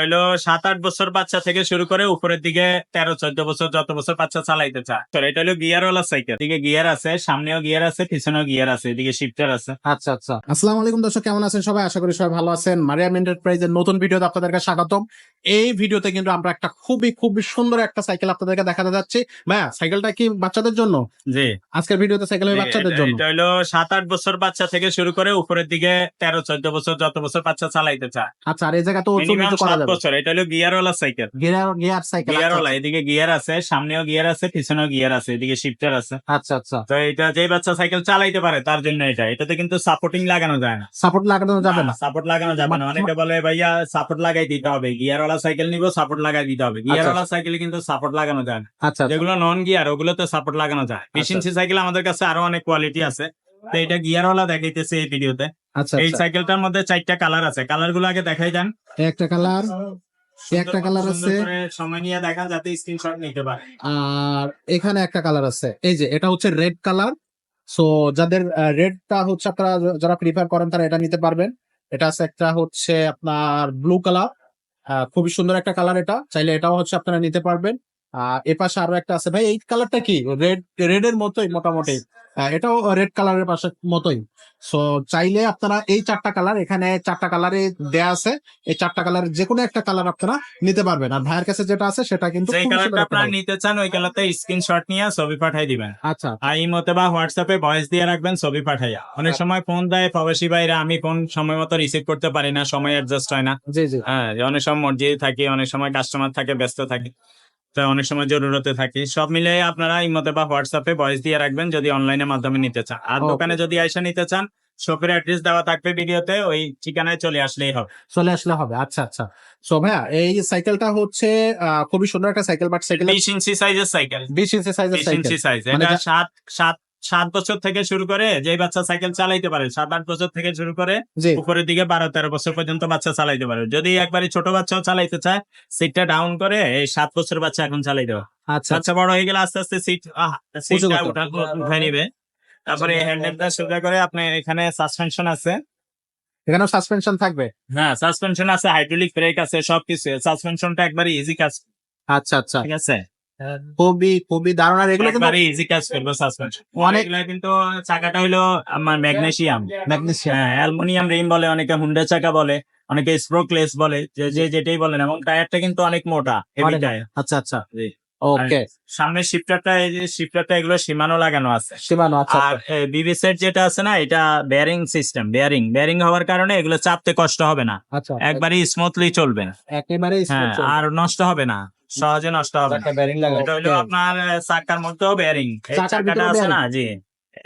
হলো সাত আট বছর বাচ্চা থেকে শুরু করে উপরের দিকে তেরো চোদ্দ বছর যত বছর বাচ্চা চালাইতে চায়। তো এটা হলো গিয়ার ওয়ালা সাইকেল এদিকে গিয়ার আছে সামনেও গিয়ার আছে পিছনেও গিয়ার আছে এদিকে শিফটার আছে। আচ্ছা আচ্ছা। আসসালামু আলাইকুম দর্শক কেমন আছেন সবাই? আশা করি সবাই ভালো আছেন। মারিয়াম এন্টারপ্রাইজের নতুন ভিডিওতে আপনাদেরকে স্বাগতম। এই ভিডিওতে কিন্তু আমরা একটা খুবই খুবই সুন্দর একটা সাইকেল আপনাদেরকে দেখাতে যাচ্ছি। ভাইয়া সাইকেলটা কি বাচ্চাদের জন্য? জি। আজকের ভিডিওতে সাইকেল বাচ্চাদের জন্য। এটা হলো সাত আট বছর বাচ্চা থেকে শুরু করে উপরের দিকে তেরো চোদ্দ বছর যত বছর বাচ্চা চালাইতে চায়। আচ্ছা আর এই জায়গা তো বছর এটা হলো গিয়ার ওয়ালা cycle gear gear cycle gear ওয়ালা এদিকে গিয়ার আছে সামনেও গিয়ার আছে পিছনেও গিয়ার আছে এদিকে শিফটার আছে। আচ্ছা আচ্ছা। তো এটা যে বাচ্চা সাইকেল চালাইতে পারে তার জন্য এটা। এটাতে কিন্তু সাপোর্টিং লাগানো যায় না। সাপোর্ট লাগানো যাবে না সাপোর্ট লাগানো যাবে না। অনেকে বলে ভাইয়া সাপোর্ট লাগাই দিতে হবে। গিয়ার ওয়ালা সাইকেল নিবো সাপোর্ট লাগাই দিতে হবে। গিয়ার ওয়ালা সাইকেলে কিন্তু সাপোর্ট লাগানো যায় না। আচ্ছা আচ্ছা। যেগুলো নন গিয়ার ওগুলোতে সাপোর্ট লাগানো যায়। বিশ আচ্ছা। ইঞ্চি সাইকেল আমাদের কাছে আরও অনেক কোয়ালিটি আছে। তো এটা গিয়ার ওয়ালা দেখাইতেছে এই ভিডিওতে। আচ্ছা এই আচ্ছা। সাইকেলটার মধ্যে চারটা কালার আছে। কালারগুলো আগে দেখাই দেন। একটা কালার একটা কালার আছে। সময় নিয়ে দেখান যাতে স্ক্রিনশট নিতে পারে। আর এখানে একটা কালার আছে। এই যে এটা হচ্ছে রেড কালার সো যাদের রেডটা হচ্ছে আপনারা যারা প্রিফার করেন তারা এটা নিতে পারবেন। এটা আছে একটা হচ্ছে আপনার ব্লু কালার খুবই সুন্দর একটা কালার এটা। চাইলে এটাও হচ্ছে আপনারা নিতে পারবেন। এ পাশে আরও একটা আছে। ভাই এই কালারটা কি? রেড রেড এর মতোই মোটামুটি। এটাও রেড কালারের পাশে মতোই। সো চাইলে আপনারা এই চারটা কালার এখানে চারটা কালারে দেয়া আছে। এই চারটা কালার যে কোনো একটা কালার আপনারা নিতে পারবেন। আর ভাইয়ের কাছে যেটা আছে সেটা কিন্তু যে কালারটা আপনারা নিতে চান ওই কালারটা স্ক্রিনশট নিয়ে ছবি পাঠাই দিবেন। আচ্ছা। আর এই মতে বা হোয়াটসঅ্যাপে ভয়েস দিয়ে রাখবেন ছবি পাঠাইয়া। অনেক সময় ফোন দেয় প্রবাসী ভাইরা আমি ফোন সময় মতো রিসিভ করতে পারি না সময় অ্যাডজাস্ট হয় না। জি জি। হ্যাঁ অনেক সময় মর্জি থাকি অনেক সময় কাস্টমার থাকে ব্যস্ত থাকে। তো অনেক সময় জরুরতে থাকি। সব মিলে আপনারা এই মতে বা হোয়াটসঅ্যাপে ভয়েস দিয়ে রাখবেন যদি অনলাইনের মাধ্যমে নিতে চান। আর দোকানে যদি আইসা নিতে চান শপের অ্যাড্রেস দেওয়া থাকবে ভিডিওতে ওই ঠিকানায় চলে আসলেই হবে। চলে আসলে হবে আচ্ছা আচ্ছা। সো ভাইয়া এই সাইকেলটা হচ্ছে খুবই সুন্দর একটা সাইকেল বাট সাইকেল বিশ ইঞ্চি সাইজের সাইকেল বিশ ইঞ্চি সাইজের সাইকেল সাইজ মানে এটা সাত সাত সাত বছর থেকে শুরু করে যে বাচ্চা সাইকেল চালাইতে পারে সাত আট বছর থেকে শুরু করে উপরের দিকে বারো তেরো বছর পর্যন্ত বাচ্চা চালাইতে পারে। যদি একবারে ছোট বাচ্চাও চালাইতে চায় সিটটা ডাউন করে এই সাত বছর বাচ্চা এখন চালাইতে পারে। আচ্ছা। বাচ্চা বড় হয়ে গেলে আস্তে আস্তে সিট সিটটা উঠা উঠে নিবে। তারপরে হ্যান্ডেলটা সোজা করে আপনি এখানে সাসপেনশন আছে। এখানেও সাসপেনশন থাকবে? হ্যাঁ সাসপেনশন আছে হাইড্রোলিক ব্রেক আছে সবকিছু। সাসপেনশনটা একবারে ইজি কাজ। আচ্ছা আচ্ছা। ঠিক আছে? খুবই খুবই দারুণ। আর এগুলো কিন্তু ইজি কাজ করবে সাসপেনশন অনেক- কিন্তু চাকাটা হলো আমার ম্যাগনেসিয়াম ম্যাগনেসিয়াম হ্যাঁ অ্যালুমিনিয়াম রিম বলে অনেকে হুন্ডা চাকা বলে অনেকে স্প্রোকলেস বলে যে যে যেটাই বলেন এবং টায়ারটা কিন্তু অনেক মোটা হেভি টায়ার আচ্ছা আচ্ছা। জি। ওকে সামনে শিফটারটা এই যে শিফটারটা এগুলো সীমানো লাগানো আছে। সীমানো আচ্ছা আর বিবি সেট যেটা আছে না এটা বেয়ারিং সিস্টেম বেয়ারিং বেয়ারিং হওয়ার কারণে এগুলো চাপতে কষ্ট হবে না। আচ্ছা একবারে স্মুথলি চলবে একেবারে হ্যাঁ আর নষ্ট হবে না। সহজে নষ্ট হবে না। ব্যারিং এটা হলো আপনার চাকার মধ্যেও বেয়ারিং চাকার চাকাটা ভিতরেও আছে না? জি।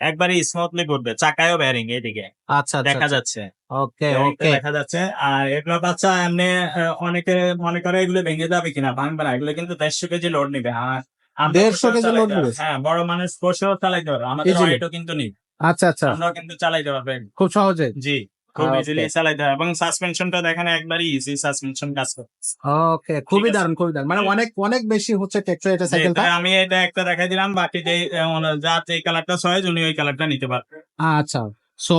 একবারে স্মুথলি ঘুরবে। চাকায়ও বেয়ারিং এদিকে আচ্ছা দেখা যাচ্ছে। ওকে ওকে দেখা যাচ্ছে। আর এগুলো বাচ্চা এমনি আহ, অনেকে মনে করে এগুলো ভেঙে যাবে কিনা ভাঙবে না। এগুলো কিন্তু দেড়শো কেজি লোড নিবে। আর আমরা 150 বসেও কেজি চালাইতে নিবে? হ্যাঁ বড় মানুষ বসেও চালাইতে পারবে। আমাদের Easily? কিন্তু নেই। আচ্ছা আচ্ছা। আমরাও কিন্তু চালাইতে পারবে। খুব সহজে? জি। খুব. ইজিলি চালাইতে হবে এবং সাসপেনশনটা দেখেন একবারই ইজি সাসপেনশন কাজ করে ওকে খুবই আছে। দারুণ খুবই দারুণ। মানে অনেক অনেক বেশি হচ্ছে টেকসই এটা সাইকেলটা আমি এটা একটা দেখাই দিলাম বাকি যে যার যে কালারটা চয়েস উনি ওই কালারটা নিতে পারবে। আচ্ছা সো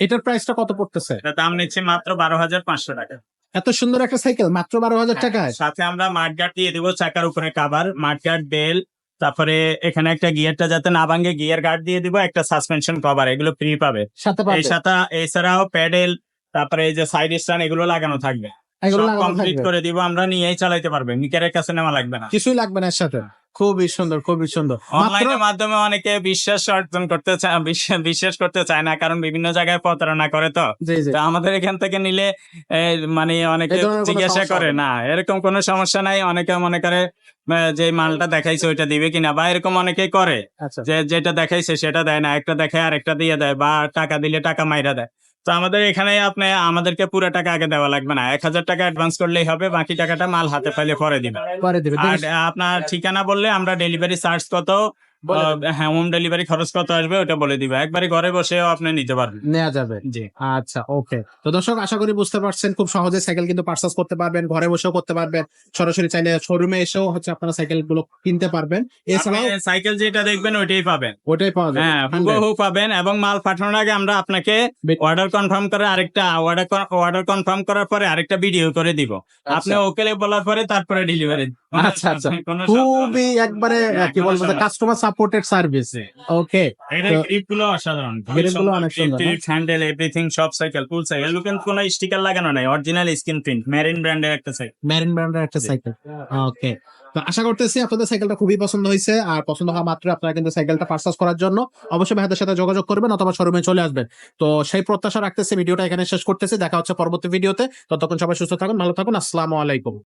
এটার প্রাইসটা কত পড়তেছে? এটা দাম নিচ্ছে মাত্র বারো হাজার পাঁচশো টাকা। এত সুন্দর একটা সাইকেল মাত্র বারো হাজার টাকায়? সাথে আমরা মাঠগার্ড দিয়ে দেবো চাকার উপরে কাভার মাঠগার্ড বেল তারপরে এখানে একটা গিয়ারটা যাতে না ভাঙে গিয়ার গার্ড দিয়ে দিব একটা সাসপেনশন কভার এগুলো ফ্রি পাবে। সাথে এই সাথে এছাড়াও প্যাডেল তারপরে এই যে সাইড স্ট্যান্ড এগুলো লাগানো থাকবে। এগুলো কমপ্লিট করে দিব আমরা নিয়েই চালাইতে পারবে। মিকারের কাছে নেওয়া লাগবে না। কিছুই লাগবে না এর সাথে। খুবই সুন্দর খুবই সুন্দর। অনলাইনের মাধ্যমে অনেকে বিশ্বাস অর্জন করতে চায় বিশ্বাস- করতে চায় না কারণ বিভিন্ন জায়গায় প্রতারণা করে তো। আমাদের এখান থেকে নিলে মানে অনেকে জিজ্ঞাসা করে না। এরকম কোনো সমস্যা নাই। অনেকে মনে করে যে মালটা দেখাইছে ওইটা দিবে কিনা বা এরকম অনেকেই করে আচ্ছা। যে যেটা দেখাইছে সেটা দেয় না একটা দেখায় আর একটা দিয়ে দেয় বা টাকা দিলে টাকা মাইরা দেয়। তো আমাদের এখানে আপনি আমাদেরকে পুরো টাকা আগে দেওয়া লাগবে না। এক হাজার টাকা অ্যাডভান্স করলেই হবে বাকি টাকাটা মাল হাতে পাইলে পরে দিবে পরে দিবে আর আপনার ঠিকানা বললে আমরা ডেলিভারি চার্জ কত? হ্যাঁ হোম ডেলিভারি খরচ কত আসবে ওটা বলে দিবে। একবারে ঘরে বসেও আপনি নিতে পারবেন। নেওয়া যাবে। জি। আচ্ছা ওকে তো দর্শক আশা করি বুঝতে পারছেন খুব সহজে সাইকেল কিন্তু পার্চেস করতে পারবেন ঘরে বসেও করতে পারবেন সরাসরি চাইলে শোরুমে এসেও হচ্ছে আপনারা সাইকেলগুলো কিনতে পারবেন। এছাড়াও সাইকেল যেটা দেখবেন ওইটাই পাবেন। ওটাই পাওয়া যাবে। হ্যাঁ 100 হুবহু পাবেন এবং মাল পাঠানোর আগে আমরা আপনাকে অর্ডার কনফার্ম করে আরেকটা অর্ডার অর্ডার কনফার্ম করার পরে আরেকটা ভিডিও করে দিব। আপনি আচ্ছা। ওকে বলার পরে তারপরে ডেলিভারি আচ্ছা, আচ্ছা। খুবই একবারে কি বলব কাস্টমার সাপোর্টেড সার্ভিস ওকে এটা তো- অসাধারণ। grip অনেক সুন্দর, হ্যান্ডেল এভরিথিং সব সাইকেল ফুল সাইকেল লুকেন কোনো স্টিকার লাগানো নাই। অরিজিনাল স্ক্রিন প্রিন্ট মেরিন ব্র্যান্ডের একটা সাইকেল মেরিন ব্র্যান্ডের একটা সাইকেল ওকে তো আশা করতেছি আপনাদের সাইকেলটা খুবই পছন্দ হয়েছে। আর পছন্দ হওয়া মাত্র আপনারা কিন্তু সাইকেলটা পার্চেস করার জন্য অবশ্যই ভাইদের সাথে যোগাযোগ করবেন অথবা শোরুমে চলে আসবেন। তো সেই প্রত্যাশা রাখতেছি ভিডিওটা এখানে শেষ করতেছি। দেখা হচ্ছে পরবর্তী ভিডিওতে। ততক্ষণ সবাই সুস্থ থাকুন ভালো থাকুন। আসসালামু আলাইকুম।